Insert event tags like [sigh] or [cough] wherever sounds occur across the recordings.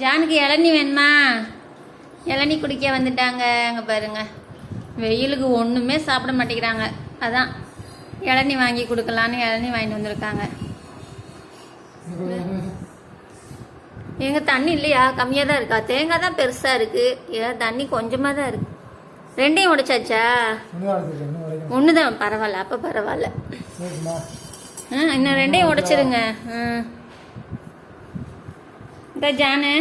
ஜானுக்கு இளநீ வேணுமா? இளநீ குடிக்க வந்துட்டாங்க. அங்கே பாருங்க. வெயிலுக்கு ஒன்றுமே சாப்பிட மாட்டேங்கிறாங்க. அதான். இளநீ வாங்கி கொடுக்கலான்னு இளநீ வாங்கிட்டு வந்திருக்காங்க. எங்க தண்ணி இல்லையா? கம்மியாக தான் இருக்கா? தேங்காய் தான் பெருசாக இருக்கு. ஏன் தண்ணி கொஞ்சமாக தான் இருக்கு. ரெண்டையும் உடைச்சாச்சா? ஒன்று தான் பரவாயில்ல. அப்போ பரவாயில்ல. ஆ இன்னும் ரெண்டையும் உடைச்சிருங்க. ஆ. இந்த ஜானு.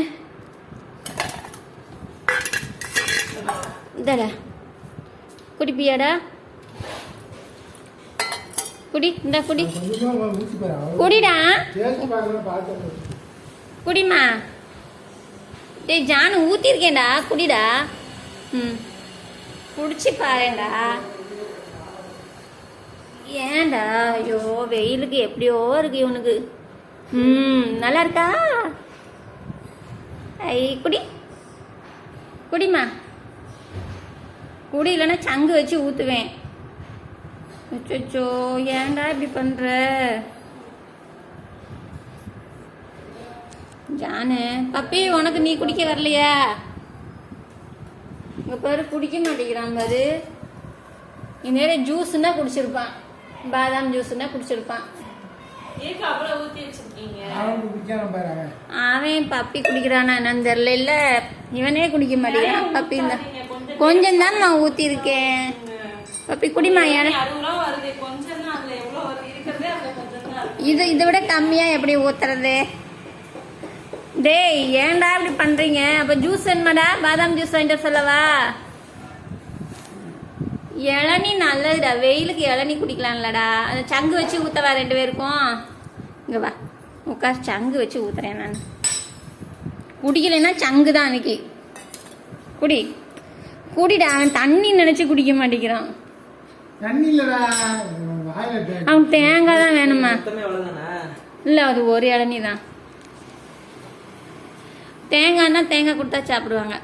இந்தடா. குடிப்பியாடா. குடி இந்த குடி. குடிடா. குடிமா டேய் ஜானு ஊற்றிருக்கேன்டா குடிடா. ம். குடிச்சு பாருடா ஏன்டா ஐயோ வெயிலுக்கு எப்படியோ இருக்கு இவனுக்கு. ம் நல்லா இருக்கா ஐ குடி. குடிமா குடி இல்லைன்னா சங்கு வச்சு ஊற்றுவேன் அச்சோ ஏன்டா இப்படி பண்ற? ஜானு பப்பி உனக்கு நீ குடிக்க வரலையா? இங்க பேர் குடிக்க மாட்டேங்கிறான் பாரு இந்நேரம் ஜூஸ்னா குடிச்சிருப்பான். பாதாம் ஜூஸ்னா குடிச்சிருப்பான். அவன். பப்பி குடிக்கிறானா என்னன்னு தெரியல. இல்ல இவனே குடிக்க மாட்டேங்கிறான் பப்பி இந்த கொஞ்சம் தான் நான் ஊத்திருக்கேன் பப்பி குடிமா தான் தான் இது இதை விட கம்மியா எப்படி ஊத்துறது? டேய் ஏன்டா இப்படி பண்றீங்க? அப்ப ஜூஸ் வேணுமாடா? பாதாம் ஜூஸ் வாங்கிட்டு சொல்லவா? இளநீ நல்லதுடா. வெயிலுக்கு இளநீ குடிக்கலாம்லடா. அந்த சங்கு வச்சு ஊத்தவா ரெண்டு பேருக்கும்? இங்க வா. உட்கார் சங்கு வச்சு ஊத்துறேன் நான். குடிக்கலைன்னா சங்கு தான் அன்னைக்கு. குடி. குடிடா அவன் தண்ணி நினைச்சு குடிக்க மாட்டேங்கிறான். அவன் தேங்காய் தான் வேணுமா? இல்லை அது ஒரு இளநீ தான் தேங்காய்னா தேங்காய் கொடுத்தா சாப்பிடுவாங்க.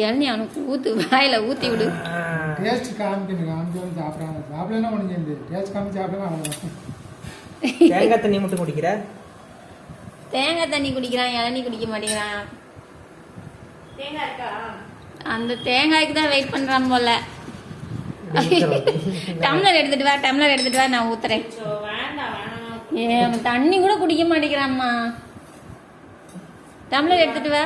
இளநீ அவனுக்கு ஊத்து வாயில ஊத்தி விடு. டேஸ்ட் காமிக்கணும். காமிச்சாலும் சாப்பிடாம சாப்பிடலாம் ஒன்று சேர்ந்து டேஸ்ட் காமிச்சு சாப்பிடலாம் அவ்வளோதான் தேங்காய் தண்ணி மட்டும் குடிக்கிற? தேங்காய் தண்ணி குடிக்கிறான் இளநீ குடிக்க மாட்டேங்கிறான். தேங்காய் இருக்கா? அந்த தேங்காய்க்கு தான் வெயிட் பண்றான் போல. [laughs] டம்ளர் எடுத்துட்டு வா டம்ளர் எடுத்துட்டு வா நான் ஊத்துறேன். ஏ தண்ணி கூட குடிக்க மாட்டேங்கிறான்மா. டம்ளர் எடுத்துட்டு வா.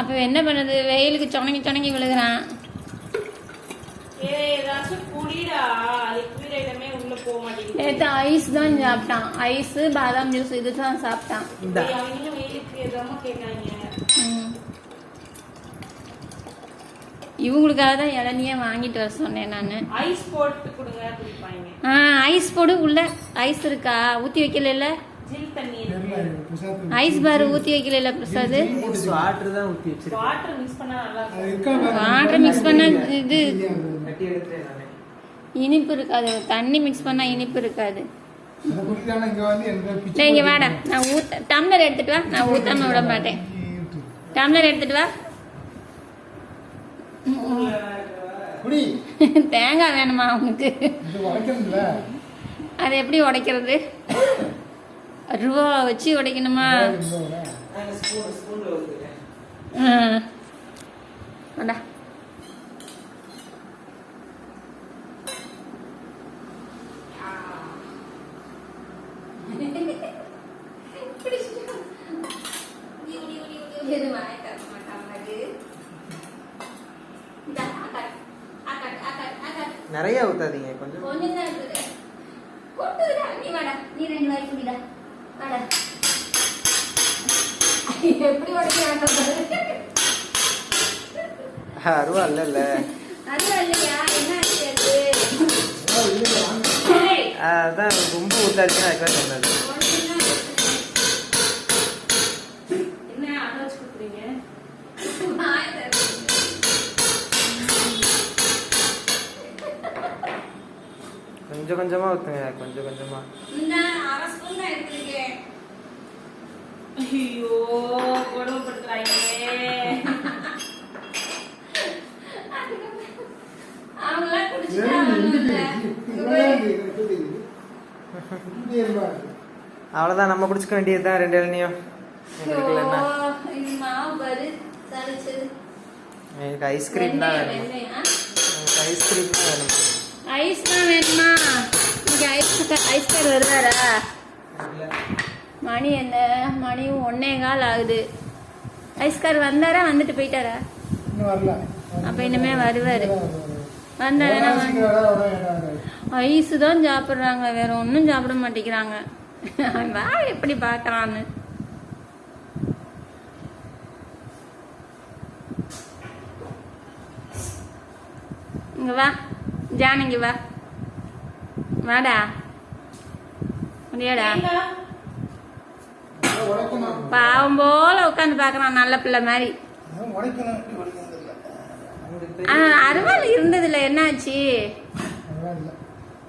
அப்ப என்ன பண்ணுது? வெயிலுக்கு சொணங்கி சொணங்கி விழுகிறான். ஏ ஏதாச்சும் குடிடா. உள்ள போக மாட்டேங்குது. நேற்று ஐஸ் தான் சாப்பிட்டான். ஐஸ் பாதாம் ஜூஸ் இது தான் சாப்பிட்டான் வெயிலுக்கு எதாம. இவங்களுக்காக தான் இளநியே வாங்கிட்டு வர சொன்னேன் நான். ஐஸ் போட்டு கொடுங்க குடிப்பாங்க. ஆ ஐஸ் போடு உள்ள. ஐஸ் இருக்கா? ஊற்றி வைக்கல ஜில் தண்ணி ஐஸ் பார் ஊற்றி வைக்கல பிரசாத்? வாட்டர் தான் ஊத்தி வச்சிருக்கேன். வாட்டர் மிக்ஸ் பண்ணா நல்லா அது இருக்கும். வாட்டர் மிக்ஸ் பண்ண இது கட்டி நானு. இனிப்பு இருக்காது. தண்ணி மிக்ஸ் பண்ணா இனிப்பு இருக்காது. இங்க வந்து எனக்கு பிச்சு இல்லை இங்கே வாடா. நான் ஊத்த டம்ளர் எடுத்துட்டு வா. நான் ஊத்தாம விட மாட்டேன். டம்ளர் எடுத்துட்டு வா. தேங்காய் வேணுமா உனக்கு? அது எப்படி உடைக்கிறது? ரூபா வச்சு உடைக்கணுமா? நான் ஸ்பூன் ஸ்பூன்ல ஊத்துறேன் ம். வாடா நிறைய ஊத்தாதீங்க கொஞ்சம் கொஞ்சம் தான் இருக்குது கொட்டுதுடா நீ வாடா நீ ரெண்டு வாய் குடிடா வாடா எப்படி உடைக்க அருவா இல்ல இல்ல அதுவா இல்லையா என்ன ஆச்சு அது ஏய், அதான் ரொம்ப ஊத்தாச்சுன்னா அதுக்காக சொன்னது. கொஞ்சம் கொஞ்சமா ஊத்துங்க கொஞ்சம் கொஞ்சமா. இந்த அரை ஸ்பூன் தான் எடுத்துருக்கேன். ஐயோ கொடுமைப்படுத்துறாங்களே அவ்வளோதான் நம்ம குடிச்சுக்க வேண்டியது தான் ரெண்டு இளநியும். எங்களுக்கு சலிச்சது. எனக்கு ஐஸ்கிரீம் தான் வேணும்? எனக்கு ஐஸ்கிரீம் தான் வேணும். ஐஸ் தான் வேணுமா? இங்க ஐஸ் ஐஸ் கார் வருவாரா மணி என்ன? மணி ஒன்னே கால் ஆகுது. ஐஸ்கார் வந்தாரா? வந்துட்டு போயிட்டாரா? அப்ப இனிமே வருவாரு. வந்தாரா? ஐஸ் தான் சாப்பிட்றாங்க வேற ஒன்றும் சாப்பிட மாட்டேங்கிறாங்க. வா எப்படி பார்க்கறான்னு. இங்க வா ஜானகி வா. வாடா. முடியாடா? பாவம் போல உட்காந்து பார்க்கறான் நல்ல பிள்ளை மாதிரி. அருவாள் இருந்ததுல என்னாச்சு?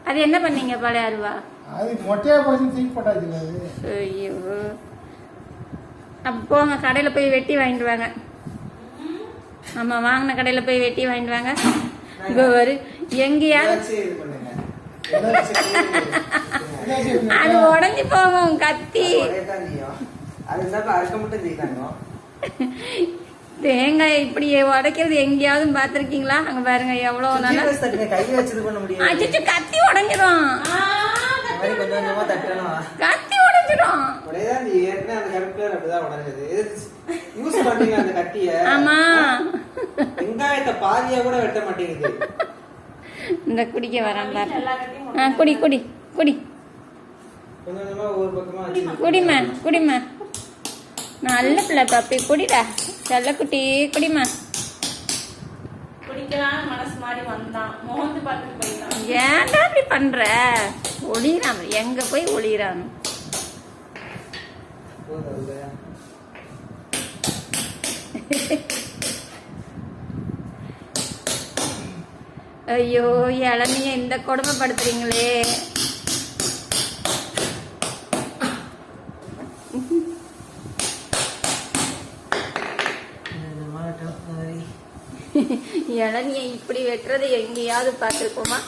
அது என்ன பண்ணீங்க பழைய அருவா? அது மொட்டையா போச்சு தூக்கி போட்டாச்சு ஐயோ. அப்போ போங்க கடையில் போய் வெட்டி வாங்கிட்டு வாங்க. ஆமா வாங்கின கடையில் போய் வெட்டி வாங்கிட்டு வாங்க. இங்க ஒரு எங்கேயாவது ஏதாச்சும் அது உடஞ்சி போகும் கத்தி. தேங்காய் இப்படி உடைக்கிறது எங்கேயாவது பார்த்துருக்கீங்களா? அங்க பாருங்க எவ்வளோ நல்லா கத்தி உடஞ்சிரும். கத்தி உடஞ்சிரும். ஆமா. வெங்காயத்தை பாதியா கூட வெட்ட மாட்டேங்குது. இந்த குடிக்க வரேன் பாரு. ஆ குடி குடி குடி. குடிமா குடிமா நல்ல பிள்ளை பாப்பி குடிடா. செல்ல குட்டி குடிமா குடிக்கலாம்னு மனசு மாதிரி வந்தான். மோந்து பார்த்துட்டு போயிட்டான். ஏன்டா இப்படி பண்ற? ஒளிறான் எங்க போய் இல்ல? ஐயோ இளநிய இந்த கொடுமைப்படுத்துறீங்களே இந்த மாட்டம், இந்த மாதிரி. இளநிய இப்படி வெட்டுறது எங்கேயாவது பார்த்துருக்கோமா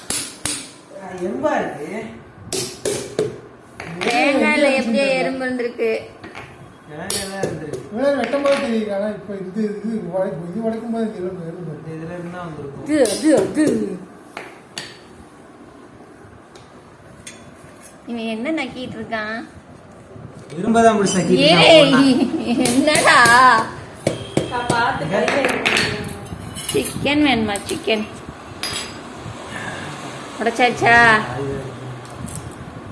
தேங்காயில எப்படியோ எறும்பு இருந்திருக்கு. இவன் என்ன நக்கிட்டு இருக்கான் என்னடா நான் பார்த்து கையில எடுக்கிறேன். சிக்கன் வேணுமா? சிக்கன் உடைச்சாச்சா?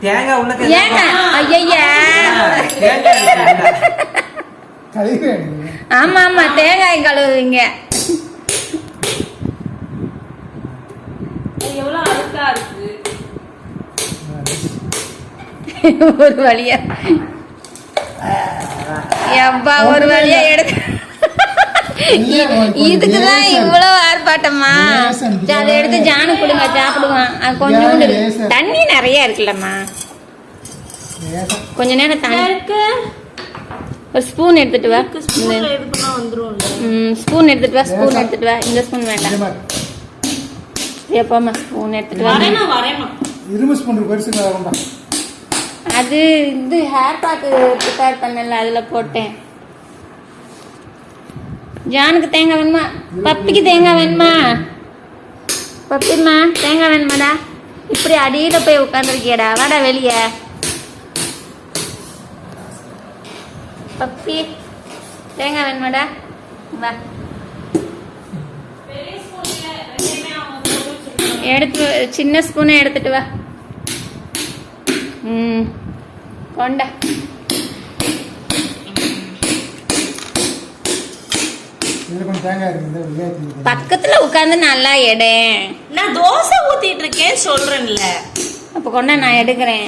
தேங்காய் உள்ள ஏங்க? ஐயா ஆமா ஆமா. தேங்காய் கழுவுவீங்க. ஒரு வழியா. எப்பா ஒரு வழியா எடுக்க இதுக்குதான் இவ்வளவு ஆர்ப்பாட்டமா? அதை எடுத்து ஜானு கொடுங்க சாப்பிடுவான் அது கொஞ்சோண்டு. தண்ணி நிறைய இருக்குல்லம்மா. கொஞ்ச நேரம் தண்ணி. ஒரு ஸ்பூன் எடுத்துட்டு வா. வந்துரும்ல? ஸ்பூன் எடுத்துட்டு வா ஸ்பூன் எடுத்துட்டு வா. இந்த ஸ்பூன் வேண்டாம். மாதிரி. எப்போம்மா ஸ்பூன் எடுத்துட்டு வா. இரும்பு ஸ்பூன் பெருசு அது இது ஹேர் பேக்கு ப்ரிப்பேர் பண்ணல அதுல போட்டேன். ஜானுக்கு தேங்காய் வேணுமா? பப்பிக்கு தேங்காய் வேணுமா? பப்பிம்மா தேங்காய் வேணுமாடா. இப்படி அடியில் போய் உட்காந்துருக்கியடா வாடா வெளியே. பப்பி தேங்காய் வேணுமாடா? வா. எடுத்து சின்ன ஸ்பூனை எடுத்துட்டு வா. ம் கொண்டா இதில் கொஞ்சம் தேங்காய் இருக்கு இந்த விளையாட்டு பக்கத்துல உட்காந்து நல்லா எடு. நான் தோசை ஊத்திட்டு இருக்கேன் சொல்றேன்ல. அப்ப கொண்டா நான் எடுக்கிறேன்.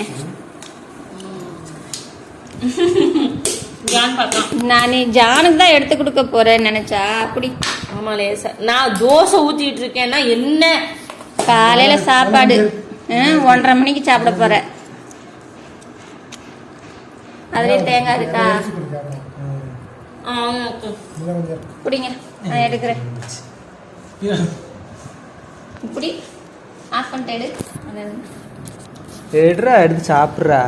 நான் நீ ஜானுக்கு தான் எடுத்து கொடுக்க போறேன்னு நினைச்சா. அப்படி. ஆமா லேசா. நான் தோசை ஊத்திட்டு இருக்கேன்னா என்ன? காலையில சாப்பாடு. ஒன்றரை மணிக்கு சாப்பிட போற அதுலயே தேங்காய் இருக்கா? குடிங்க நான் எடுக்கிறேன். இப்படி ஆஃப் பண்ணிட்டு எடு. எடுறா எடுத்து சாப்பிட்றா.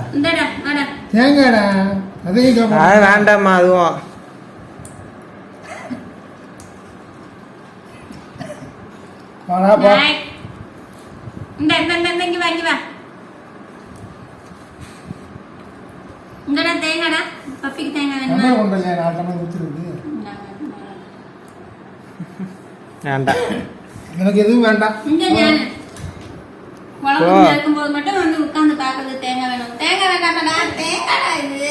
தேங்காய்டா அதையும். அது வேண்டாம்மா அதுவும். இந்த இந்த இந்த இந்த இங்க வா இங்க வா இங்கடா தேங்காடா பப்பிக்கு தேங்காய் டம்ளர் வேணுமா கொண்டு இல்லையா நாலு டம்ளர் ஊற்றுருக்கு வேண்டாம் எனக்கு எதுவும் வேண்டாம் இங்க ஞான குழம்பு இருக்கும்போது மட்டும் வந்து உட்கார்ந்து பாக்குறது தேங்காய் வேணும் தேங்காய் வேண்டாம்டா தேங்காய்டா இது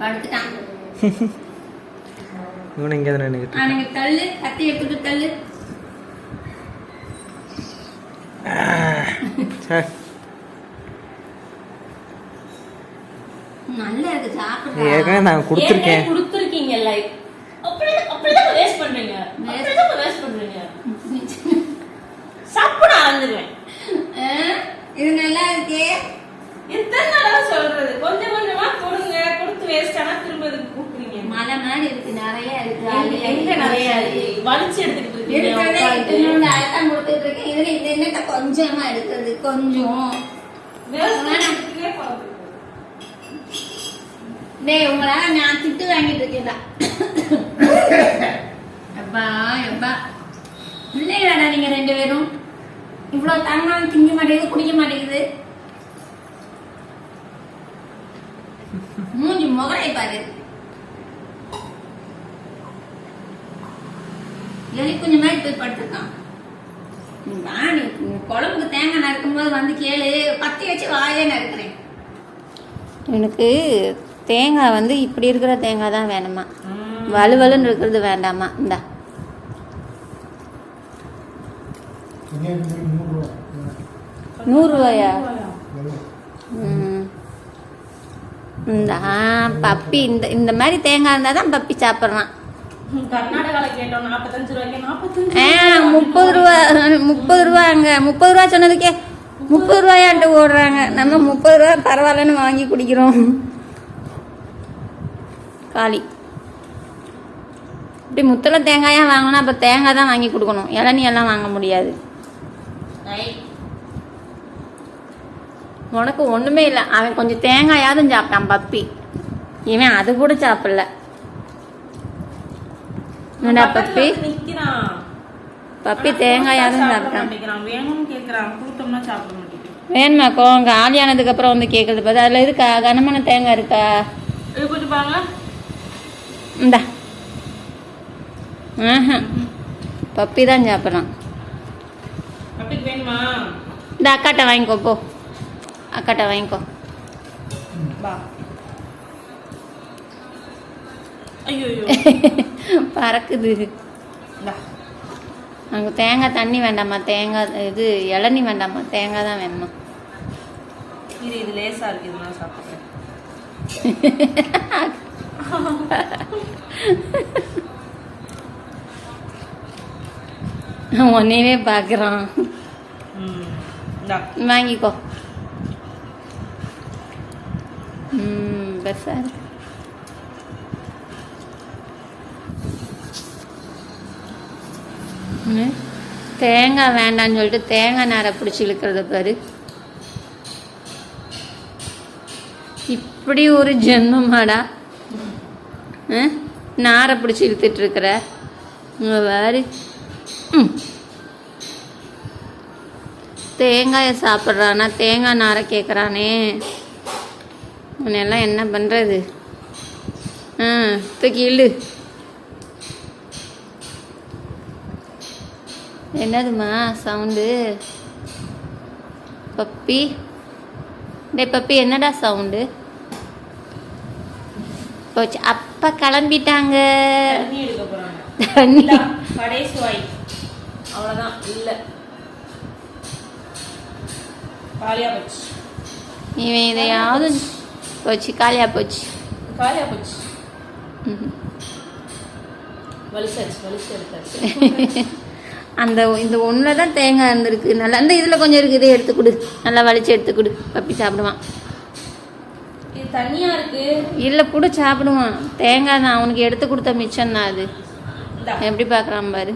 படுத்துட்டான் இவனு இங்கே தான் நின்றுக்கிட்டு அவனுக்கு தள்ளு கத்தி எடுத்துட்டு தள்ளு நல்லா இருக்கு ஏற்கனவே நான் கொடுத்துருக்கேன் ஏற்கனவே கொடுத்துருக்கீங்கல்ல அப்படி அப்படிதான் வேஸ்ட் பண்றீங்க அப்படிதான் வேஸ்ட் பண்றீங்க சாப்பிட ஆரம்பிடுவேன் ஆ, இது நல்லா இருக்கே எத்தனை நாளா சொல்றது கொஞ்சம் கொஞ்சமா கொடுங்க கொடுத்து வேஸ்ட் ஆனா திரும்ப இதுக்கு கூப்பிடுறீங்க மலை மாதிரி இருக்கு நிறைய இருக்கு எங்க- எங்க நிறைய இருக்கு? வலிச்சு எடுத்துக்கிட்டு இருக்கீங்க இருக்கிறதே உட்கார்ந்து. இத்தினூண்டு அழகான் கொடுத்துட்டு இருக்கேன் இதுல இந்த என்னட்ட கொஞ்சமா எடுக்கிறது கொஞ்சம். டேய் உங்களால நான் திட்டு வாங்கிட்டு இருக்கேன்டா. எப்பா எப்பா. இல்லையாடா நீங்க ரெண்டு பேரும். இவ்வளவு தங்கம் திங்க மாட்டேங்குது குடிக்க மாட்டேங்குது. மூஞ்சி முகரை பாரு. எலி குஞ்சு மாதிரி போய் படுத்துருக்கான். வா நீ குழம்புக்கு தேங்காய் நறுக்கும்போது வந்து கேளு பத்தி வச்சு வாயே நறுக்கிறேன். எனக்கு தேங்காய் வந்து இப்படி இருக்கிற தேங்காய் தான் வேணுமா? வலுவலுன்னு இருக்கிறது வேண்டாமா? இந்தா. நூறுரூவாயா. இந்த பப்பி இந்த இந்த மாதிரி தேங்காய் இருந்தால் தான் பப்பி சாப்பிட்றான் முப்பது ரூபா முப்பது ரூபா அங்கே. முப்பது ரூபா சொன்னதுக்கே முப்பது ரூபாயான்ட்டு ஓடுறாங்க. நம்ம முப்பது ரூபா பரவாயில்லன்னு வாங்கி குடிக்கிறோம். காளி இப்படி முத்தலை தேங்காயா வாங்கணும் அப்போ தேங்காய் தான் வாங்கி கொடுக்கணும். இளநீ எல்லாம் வாங்க முடியாது. உனக்கு ஒன்றுமே இல்லை. அவன் கொஞ்சம் தேங்காயாவது சாப்பிட்டான் பப்பி. இவன் அது கூட சாப்பிடல. என்னடா பப்பி பப்பி கொடுத்தா சாப்பிட சாப்பிட்டான் மாட்டேங்கிறான் வேணும்னு கேக்குறான் கொடுத்தோம்னா சாப்பிட மாட்டேங்கிறான் வேணுமாக்கோ காலி ஆனதுக்கப்புறம் வந்து கேட்குறது பார்த்து அதில் இருக்கா கனமான தேங்காய் இருக்கா இந்தா ஆஹா பப்பி தான் சாப்பிட்றான் இந்த அக்காட்ட வாங்கிக்கோ போ அக்காட்ட வாங்கிக்கோ [laughs] பறக்குது. அங்கே தேங்காய் தண்ணி வேண்டாமா தேங்காய் இது இளநீ வேண்டாமா தேங்காய் தான் வேணுமா இது இது லேசா இருக்கு இது நான் சாப்பிடுறேன். உன்னையவே பார்க்குறான். வாங்கிக்கோ. ம் பெருசாக இருக்கு. தேங்காய் வேண்டாம்னு சொல்லிட்டு தேங்காய் நாரை பிடிச்சி இழுக்கிறத பாரு. இப்படி ஒரு ஜென்மமாடா. ஆ? நாரை பிடிச்சி இழுத்துட்டு இருக்கிற. இங்க பாரு. தேங்காயை சாப்பிட்றானா தேங்காய் நாரை கேட்குறானே உன்னெல்லாம் என்ன பண்ணுறது ஆ தூக்கி இழு. என்னதுமா சவுண்டு? பப்பி? டேய் பப்பி என்னடா சவுண்டு? போச்சு. அப்பா கிளம்பிட்டாங்க. தண்ணி அவ்வளவுதான். இல்ல. காலியா போச்சு. இவன் இதையாவது போச்சு காலியாக போச்சு. காலியா போச்சு. ம்ஹும். வலிச்சாச்சு வலிச்சு எடுத்தாச்சு [laughs] அந்த இந்த ஒன்றில் தான் தேங்காய் இருந்திருக்கு. நல்லா இந்த இதில் கொஞ்சம் இருக்குது இதை எடுத்து கொடு. நல்லா வலிச்சு எடுத்து கொடு. பப்பி சாப்பிடுவான். இது தண்ணியா இருக்கு? இல்லை கூட சாப்பிடுவான். தேங்காய் தான் அவனுக்கு எடுத்து கொடுத்த மிச்சம் தான் அது. எப்படி பார்க்குறான் பாரு.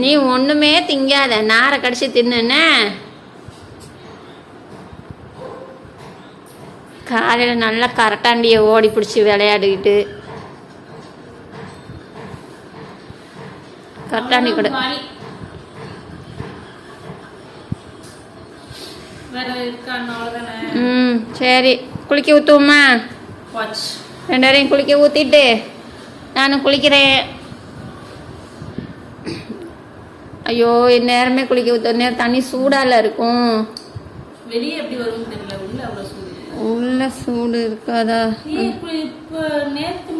நீ ஒண்ணுமே திங்காத நாரை கடிச்சு தின்னுன்னு. காலையில நல்லா கரட்டாண்டிய ஓடி பிடிச்சி விளையாடிக்கிட்டு. கரட்டாண்டி கூட. ம் சரி. குளிக்க ஊற்றுவோமா வாட்ச் ரெண்டாரையும் குளிக்க ஊற்றிட்டு நானும் குளிக்கிறேன். ஐயோ நேரமே குளிக்க ஊற்ற நேரம். தண்ணி சூடால இருக்கும். வெளியே எப்படி வரும்னு தெரியல. உள்ள அவ்வளவு சூடு. உள்ள சூடு இருக்காதா? ஏன் இப்ப இப்ப நேத்து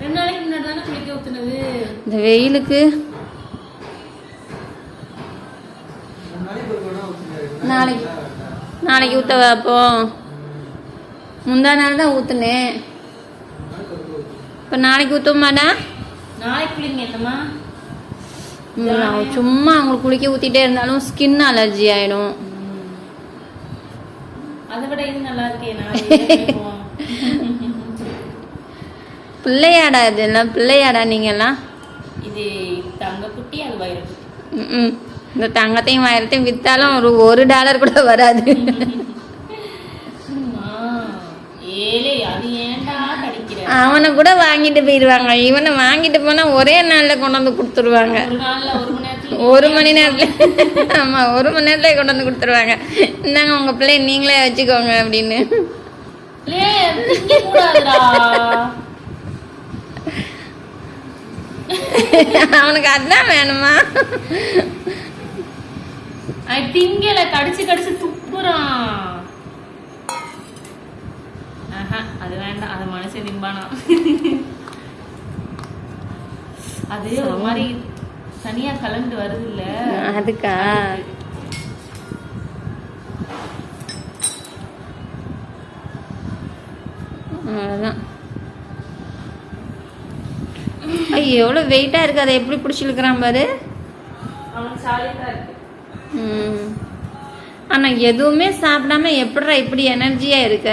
ரெண்டு நாளைக்கு முன்னாடி தானே குளிக்க ஊத்துனது இந்த வெயிலுக்கு. நாளைக்கு. நாளைக்கு. ஊற்ற வைப்போம் முந்தா நாள் தான் ஊற்றுனேன். இப்போ நாளைக்கு ஊற்றுமாடா நாளைக்கு குளிங்க என்னம்மா நான் சும்மா அவங்களுக்கு குளிக்க ஊற்றிட்டே இருந்தாலும் ஸ்கின் அலர்ஜி ஆயிடும். [laughs] பிள்ளையாடா இதெல்லாம் பிள்ளையாடா நீங்கெல்லாம்? இது தங்க குட்டி அது வயிறு. குட்டி ம்ம். இந்த தங்கத்தையும் வயிறத்தையும் வித்தாலும் ஒரு ஒரு டாலர் கூட வராது [laughs] ஆ, ஏலே அது ஏன்டா கடிக்கிற அவனை கூட வாங்கிட்டு போயிடுவாங்க இவனை வாங்கிட்டு போனா ஒரே நாள்ல கொண்டு வந்து கொடுத்துருவாங்க. ஒரு மணி நேரத்துல. ஒரு மணி நேரத்துல. ஆமா ஒரு மணி நேரத்துல கொண்டு வந்து கொடுத்துருவாங்க. இந்தாங்க உங்க பிள்ளைய நீங்களே வச்சுக்கோங்க அப்படின்னு. அவனுக்கு அதான் வேணுமா? திங்கல கடிச்சு கடிச்சு துப்புறான். அது வேண்டாம். அது மனுஷன் திம்பானா? அது ஒரு மாதிரி தனியா கலந்து வருது இல்ல அதுக்கா. அவ்வளோதான் ஐயோ எவ்வளோ வெயிட்டாக இருக்கு. அதை எப்படி பிடிச்சி இழுக்கிறான் பாரு. ஆனால் எதுவுமே சாப்பிடாம எப்படிடா இப்படி எனர்ஜியாக இருக்க?